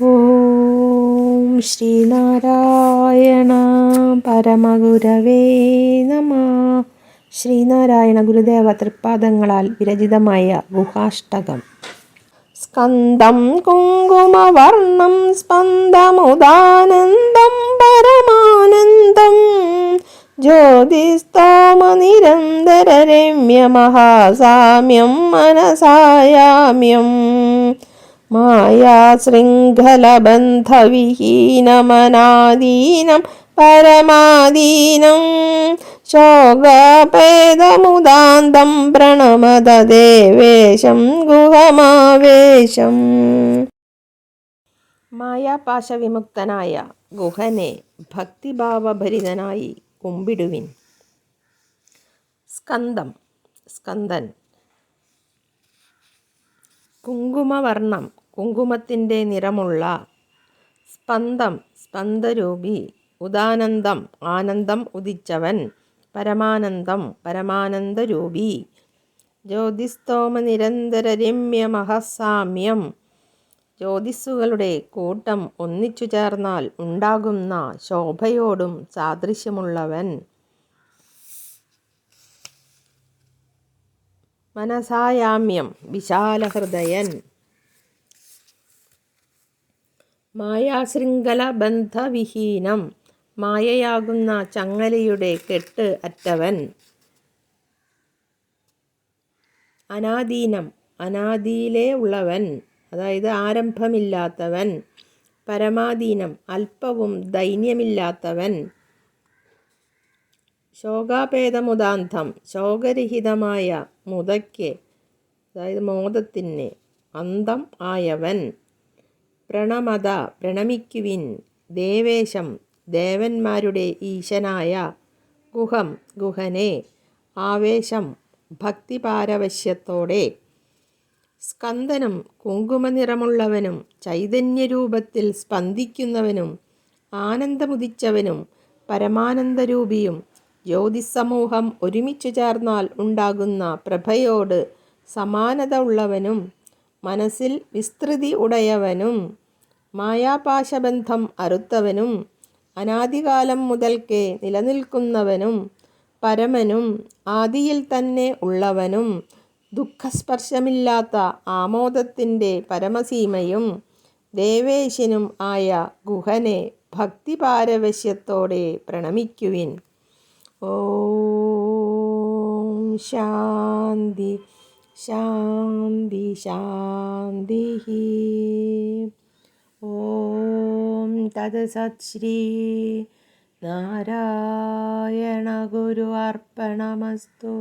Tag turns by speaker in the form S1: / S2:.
S1: ഓം ശ്രീനാരായണ പരമഗുരവേ നമ. ശ്രീനാരായണ ഗുരുദേവ തൃപ്പാദങ്ങളാൽ വിരചിതമായ ഗുഹാഷ്ടകം. സ്കന്ദം കുങ്കുമവർണം സ്പന്ദമുദാനന്ദം പരമാനന്ദം ജ്യോതിസ്തോമനിരന്തരരമ്യമഹാസാമ്യം മനസായാമ്യം. മായാശൃംഖലബന്ധവിഹീനമനാദീനം പരമാദീനം. ശോകപേദമുദാന്തം പ്രണമത ദേവേശം ഗുഹമാവേശം. മായാപാശവിമുക്തനായ ഗുഹനെ ഭക്തിഭാവഭരിതനായി കുമ്പിടുവിൻ. സ്കന്ദം സ്കന്ദൻ കുങ്കുമവർണം കുങ്കുമത്തിന്റെ നിറമുള്ള സ്പന്ദം സ്പന്ദരൂപി ഉദാനന്ദം ആനന്ദം ഉദിച്ചവൻ പരമാനന്ദം പരമാനന്ദരൂപി. ജ്യോതിസ്തോമ നിരന്തര രമ്യ മഹസാമ്യം. ജ്യോതിസ്സുകളുടെ കൂട്ടം ഒന്നിച്ചു ചേർന്നാൽ ഉണ്ടാകുന്ന ശോഭയോടും സാദൃശ്യമുള്ളവൻ. മനസായാമ്യം വിശാലഹൃദയൻ. മായാശൃംഖല ബന്ധവിഹീനം മായയാകുന്ന ചങ്ങലയുടെ കെട്ട് അറ്റവൻ. അനാദീനം. അനാദിയിലേ ഉള്ളവൻ. അതായത് ആരംഭമില്ലാത്തവൻ. പരമാധീനം അല്പവും ദൈന്യമില്ലാത്തവൻ. ശോകാഭേദമുദാന്തം. ശോകരഹിതമായ മുതയ്ക്ക്. അതായത് മോദത്തിന് അന്തം ആയവൻ. പ്രണമത പ്രണമിക്കുവിൻ ദേവേശം ദേവന്മാരുടെ ഈശനായ ഗുഹം ഗുഹനെ ആവേശം ഭക്തിപാരവശ്യത്തോടെ സ്കന്ദനും കുങ്കുമനിറമുള്ളവനും ചൈതന്യരൂപത്തിൽ സ്പന്ദിക്കുന്നവനും ആനന്ദമുദിച്ചവനും പരമാനന്ദരൂപിയും ജ്യോതിസമൂഹം ഒരുമിച്ചു ചേർന്നാൽ ഉണ്ടാകുന്ന പ്രഭയോട് സമാനത ഉള്ളവനും മനസ്സിൽ വിസ്തൃതി ഉടയവനും മായാപാശബന്ധം അറുത്തവനും അനാദികാലം മുതൽക്കേ നിലനിൽക്കുന്നവനും പരമനും ആദിയിൽ തന്നെ ഉള്ളവനും ദുഃഖസ്പർശമില്ലാത്ത ആമോദത്തിന്റെ പരമസീമയും ദേവേശനും ആയ ഗുഹനെ ഭക്തിപാരവശ്യത്തോടെ പ്രണമിക്കുവിൻ. ഓം ശാന്തി ശാന്തി ശാന്തി തത്സത് ശ്രീ നാരായണ ഗുരു അർപ്പണമസ്തു.